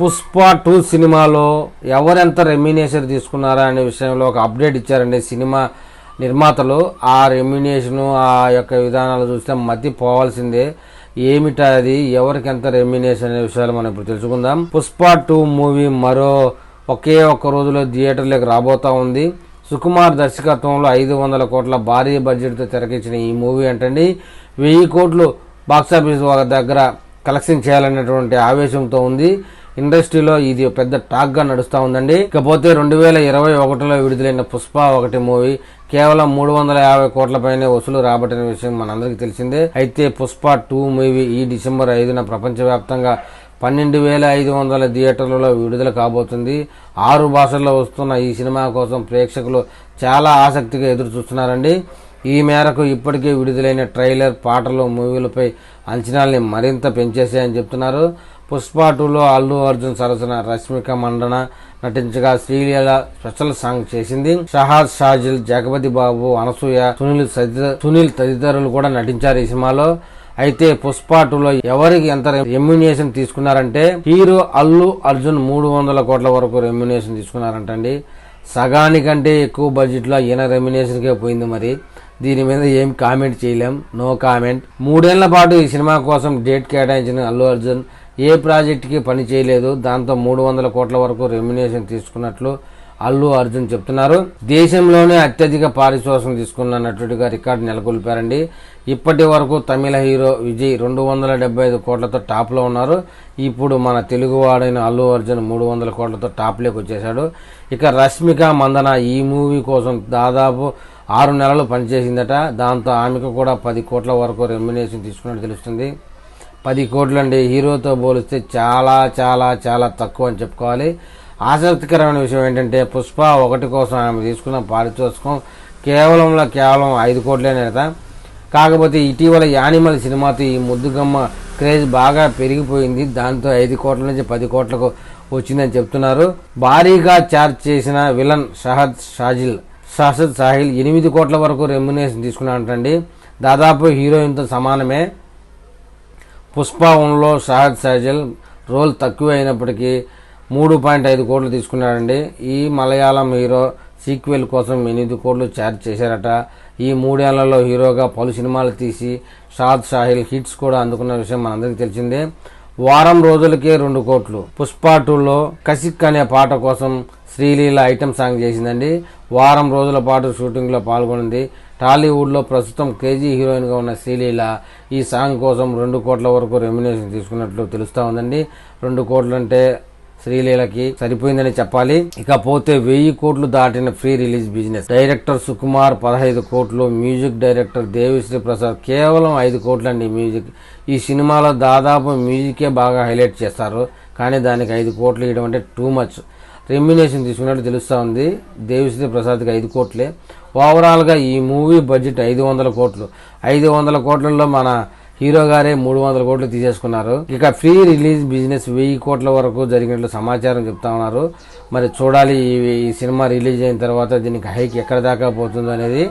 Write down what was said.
Pushpa two సినిమాలో ఎవరెంత remuneration తీసుకున్నారా అనే విషయంలో ఒక అప్డేట్ ఇచ్చారండి సినిమా నిర్మాతలు. ఆ రెమ్యునేషను ఆ యొక్క విధానాలు చూస్తే మతి పోవాల్సిందే. ఏమిటా అది? ఎవరికి ఎంత రెమ్యునేషన్ అనే విషయాలు మనం ఇప్పుడు తెలుసుకుందాం. పుష్ప టూ మూవీ మరో ఒకే ఒక్క రోజులో థియేటర్లోకి రాబోతా ఉంది. సుకుమార్ దర్శకత్వంలో ఐదు వందల కోట్ల భారీ బడ్జెట్తో తెరకించిన ఈ మూవీ అంటండి వెయ్యి కోట్లు బాక్సాఫీస్ దగ్గర కలెక్షన్ చేయాలనేటువంటి ఆవేశంతో ఉంది. ఇండస్ట్రీలో ఇది పెద్ద టాక్గా నడుస్తూ ఉందండి. ఇకపోతే రెండు వేల ఇరవై ఒకటిలో విడుదలైన పుష్ప ఒకటి మూవీ కేవలం మూడు వందల యాభై కోట్ల పైనే వసూలు రాబట్టిన విషయం మనందరికీ తెలిసిందే. అయితే పుష్ప టూ మూవీ ఈ డిసెంబర్ ఐదున ప్రపంచవ్యాప్తంగా పన్నెండు వేల ఐదు వందల థియేటర్లలో విడుదల కాబోతుంది. ఆరు భాషల్లో వస్తున్న ఈ సినిమా కోసం ప్రేక్షకులు చాలా ఆసక్తిగా ఎదురు చూస్తున్నారండి ఈ మేరకు ఇప్పటికే విడుదలైన ట్రైలర్ పాటలు మూవీలపై అంచనాల్ని మరింత పెంచేశాయని చెప్తున్నారు. పుష్ప టూలో అల్లు అర్జున్ సరసన రష్మిక మండన నటించగా శ్రీలీల స్పెషల్ సాంగ్ చేసింది. షహాద్ షాజిల్ జగపతి బాబు అనసూయ సునీల్ సునీల్ తదితరులు కూడా నటించారు ఈ సినిమాలో. అయితే పుష్ప టూలో ఎవరికి ఎంత రెమ్యునేషన్ తీసుకున్నారంటే హీరో అల్లు అర్జున్ మూడు వందల కోట్ల వరకు రెమ్యునేషన్ తీసుకున్నారంటండి. సగానికంటే ఎక్కువ బడ్జెట్లో ఈయన రెమ్యునేషన్కే పోయింది మరి. దీని మీద ఏం కామెంట్ చేయలేం. No comment. మూడేళ్ళ పాటు ఈ సినిమా కోసం డేట్ కేటాయించిన అల్లు అర్జున్ ఏ ప్రాజెక్టుకి పని చేయలేదు దాంతో మూడు వందల కోట్ల వరకు రెమ్యునేషన్ తీసుకున్నట్లు అల్లు అర్జున్ చెప్తున్నారు. దేశంలోనే అత్యధిక పారితోషికం తీసుకున్న నటుడిగా రికార్డు నెలకొల్పారండి. ఇప్పటి వరకు తమిళ హీరో విజయ్ రెండు వందల డెబ్బై ఐదు కోట్లతో టాప్లో ఉన్నారు. ఇప్పుడు మన తెలుగువాడైన అల్లు అర్జున్ మూడు వందల కోట్లతో టాప్లోకి వచ్చేశాడు. ఇక రష్మిక మందన ఈ మూవీ కోసం దాదాపు ఆరు నెలలు పనిచేసిందట. దాంతో ఆమెకు కూడా పది కోట్ల వరకు రెమ్యునేషన్ తీసుకున్నట్టు తెలుస్తుంది. పది కోట్లండి హీరోతో పోలిస్తే చాలా చాలా చాలా తక్కువ అని చెప్పుకోవాలి. ఆసక్తికరమైన విషయం ఏంటంటే పుష్ప ఒకటి కోసం ఆమె తీసుకున్న పారితోషికం కేవలంలో కేవలం ఐదు కోట్లేనేట కాకపోతే ఇటీవల యానిమల్ సినిమాతో ఈ ముద్దుగమ్మ క్రేజ్ బాగా పెరిగిపోయింది. దాంతో ఐదు కోట్ల నుంచి పది కోట్లకు వచ్చిందని చెప్తున్నారు. భారీగా చార్జ్ చేసిన విలన్ షహద్ షాజిల్ షహద్ సాహిల్ ఎనిమిది కోట్ల వరకు రెమ్యునేషన్ తీసుకున్నాడంటండి దాదాపు హీరోయిన్తో సమానమే. పుష్ప వన్లో షాహద్ సాజల్ రోల్ తక్కువ అయినప్పటికీ మూడు పాయింట్ ఐదు కోట్లు తీసుకున్నాడండి. ఈ మలయాళం హీరో సీక్వెల్ కోసం ఎనిమిది కోట్లు ఛార్జ్ చేశారట. ఈ మూడేళ్ళలో హీరోగా పలు సినిమాలు తీసి షాద్ షాహిల్ హిట్స్ కూడా అందుకున్న విషయం మనందరికీ తెలిసిందే. వారం రోజులకే రెండు కోట్లు. పుష్ప టూలో కసిక్ అనే పాట కోసం శ్రీలీల ఐటమ్ సాంగ్ చేసిందండి. వారం రోజుల పాటు షూటింగ్లో పాల్గొనింది. టాలీవుడ్లో ప్రస్తుతం కేజీ హీరోయిన్గా ఉన్న శ్రీలీల ఈ సాంగ్ కోసం రెండు కోట్ల వరకు రెమ్యునేషన్ తీసుకున్నట్లు తెలుస్తూ ఉందండి. రెండు కోట్లంటే శ్రీలీలకి సరిపోయిందని చెప్పాలి. ఇకపోతే వెయ్యి కోట్లు దాటిన free release business. Director Sukumar పదహైదు కోట్లు మ్యూజిక్ డైరెక్టర్ దేవిశ్రీ ప్రసాద్ కేవలం ఐదు కోట్లండి మ్యూజిక్. ఈ సినిమాలో దాదాపు మ్యూజికే బాగా హైలైట్ చేస్తారు. కానీ దానికి ఐదు కోట్లు ఇవ్వడం అంటే టూ మచ్. రెమ్యునేషన్ తీసుకున్నట్టు తెలుస్తూ ఉంది. దేవిశ్రీ ప్రసాద్కి ఐదు కోట్లే. ఓవరాల్గా ఈ మూవీ బడ్జెట్ ఐదు వందల కోట్లు. ఐదు వందల కోట్లలో మన హీరో గారే మూడు వందల కోట్లు తీసేసుకున్నారు. ఇక ఫ్రీ రిలీజ్ బిజినెస్ వెయ్యి కోట్ల వరకు జరిగినట్లు సమాచారం చెప్తా ఉన్నారు. మరి చూడాలి ఈ సినిమా రిలీజ్ అయిన తర్వాత దీనికి హైక్ ఎక్కడ దాకా పోతుందో అనేది